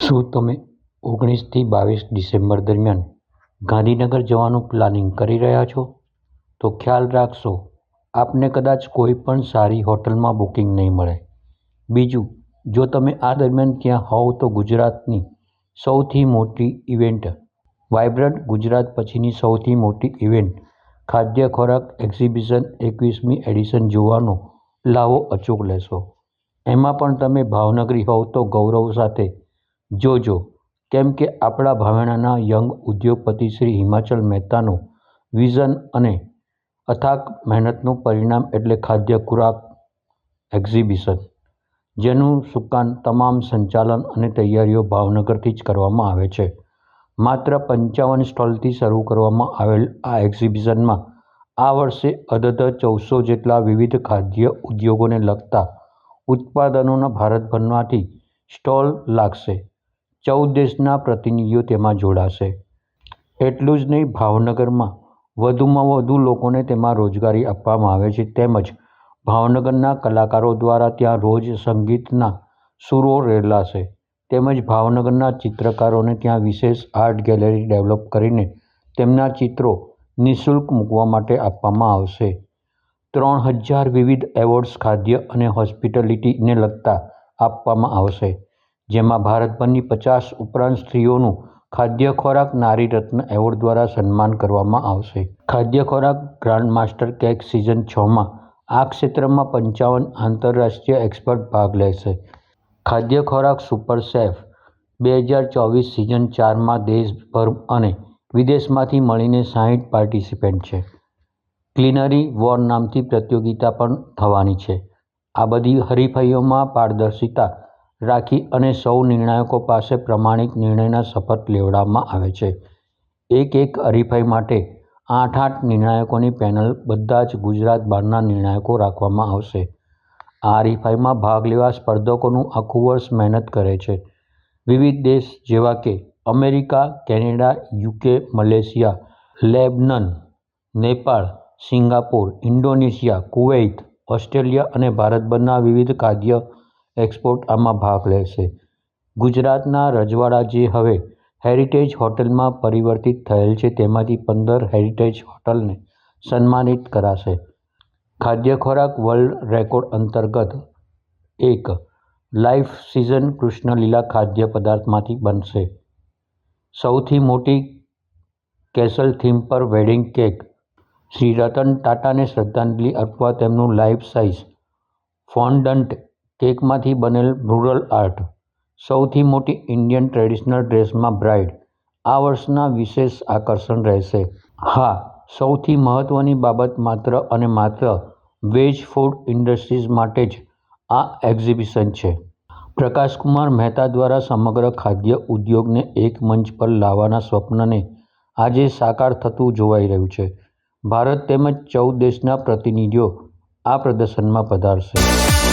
શું તમે ઓગણીસથી બાવીસ ડિસેમ્બર દરમિયાન ગાંધીનગર જવાનું પ્લાનિંગ કરી રહ્યા છો? તો ખ્યાલ રાખશો, આપને કદાચ કોઈ પણ સારી હોટલમાં બુકિંગ નહીં મળે. બીજું, જો તમે આ દરમિયાન ત્યાં હોવ તો ગુજરાતની સૌથી મોટી ઇવેન્ટ વાઇબ્રન્ટ ગુજરાત પછીની સૌથી મોટી ઇવેન્ટ, ખાદ્ય ખોરાક એક્ઝિબિશન એકવીસમી એડિશન જોવાનો લાવો અચૂક લેશો. એમાં પણ તમે ભાવનગરી હોવ તો ગૌરવ સાથે જોજો, કેમ કે આપણા ભાવેણાના યંગ ઉદ્યોગપતિ શ્રી હિમાચલ મહેતાનું વિઝન અને અથાક મહેનતનું પરિણામ એટલે ખાદ્ય ખોરાક એક્ઝિબિશન, જેનું સુકાન તમામ સંચાલન અને તૈયારીઓ ભાવનગરથી જ કરવામાં આવે છે. માત્ર પંચાવન સ્ટોલથી શરૂ કરવામાં આવેલ આ એક્ઝિબિશનમાં આ વર્ષે અધધ ચૌદસો જેટલા વિવિધ ખાદ્ય ઉદ્યોગોને લગતા ઉત્પાદનોના ભારતભરમાંથી સ્ટોલ લાગશે. ચૌદ દેશના પ્રતિનિધિઓ તેમાં જોડાશે. એટલું જ નહીં, ભાવનગરમાં વધુમાં વધુ લોકોને તેમાં રોજગારી આપવામાં આવે છે. તેમજ ભાવનગરના કલાકારો દ્વારા ત્યાં રોજ સંગીતના સૂરો રેલાશે તેમજ ભાવનગરના ચિત્રકારોને ત્યાં વિશેષ આર્ટ ગેલેરી ડેવલપ કરીને તેમના ચિત્રો નિઃશુલ્ક મૂકવા માટે આપવામાં આવશે. ત્રણ હજાર વિવિધ એવોર્ડ્સ, ખાદ્ય અને હોસ્પિટાલિટીને લગતા આપવામાં આવશે. જેમાં ભારતભરની પચાસ ઉપરાંત સ્ત્રીઓનું ખાદ્ય ખોરાક નારી રત્ન એવોર્ડ દ્વારા સન્માન કરવામાં આવશે. ખાદ્ય ખોરાક ગ્રાન્ડ માસ્ટર કેક સિઝન છમાં આ ક્ષેત્રમાં પંચાવન આંતરરાષ્ટ્રીય એક્સપર્ટ ભાગ લેશે. ખાદ્ય ખોરાક સુપર શેફ બે હજાર ચોવીસ સિઝન ચારમાં દેશભર અને વિદેશમાંથી મળીને સાહીઠ પાર્ટિસિપન્ટ છે. ક્લિનરી વોર નામથી પ્રતિયોગિતા પણ થવાની છે. આ બધી હરીફાઈઓમાં પારદર્શિતા રાખી અને સૌ નિર્ણાયકો પાસે પ્રમાણિક નિર્ણયના શપથ લેવડાવવામાં આવે છે. એક એક હરીફાઈ માટે આઠ આઠ નિર્ણાયકોની પેનલ બધા જ ગુજરાત બહારના નિર્ણાયકો રાખવામાં આવશે. આ હરીફાઈમાં ભાગ લેવા સ્પર્ધકોનું આખું વર્ષ મહેનત કરે છે. વિવિધ દેશ જેવા કે America, Canada, UK, Malaysia, Lebanon, Nepal, Singapore, Indonesia, Kuwait, Australia અને ભારતભરના વિવિધ ખાદ્ય એક્સપોર્ટ આમાં ભાગ લેશે. ગુજરાતના રજવાડા જે હવે હેરિટેજ હોટલમાં પરિવર્તિત થયેલ છે, તેમાંથી પંદર હેરિટેજ હોટલને સન્માનિત કરાશે. ખાદ્ય ખોરાક વર્લ્ડ રેકોર્ડ અંતર્ગત એક લાઈફ સિઝન કૃષ્ણલીલા ખાદ્ય પદાર્થમાંથી બનશે. સૌથી મોટી કેસલ થીમ પર વેડિંગ કેક. શ્રી રતન ટાટાને શ્રદ્ધાંજલિ અર્પવા તેમનું લાઈફ સાઇઝ ફોન્ડન્ટ કેકમાંથી બનેલ મ્યુરલ આર્ટ, સૌથી મોટી ઇન્ડિયન ટ્રેડિશનલ ડ્રેસમાં બ્રાઇડ, આ વર્ષના વિશેષ આકર્ષણ રહેશે. હા, સૌથી મહત્ત્વની બાબત માત્ર અને માત્ર વેજ ફૂડ ઇન્ડસ્ટ્રીઝ માટે જ આ એક્ઝિબિશન છે. પ્રકાશકુમાર મહેતા દ્વારા સમગ્ર ખાદ્ય ઉદ્યોગને એક મંચ પર લાવવાના સ્વપ્નને આજે સાકાર થતું જોવાઈ રહ્યું છે. ભારત તેમજ ચૌદ દેશના પ્રતિનિધિઓ આ પ્રદર્શનમાં પધારશે.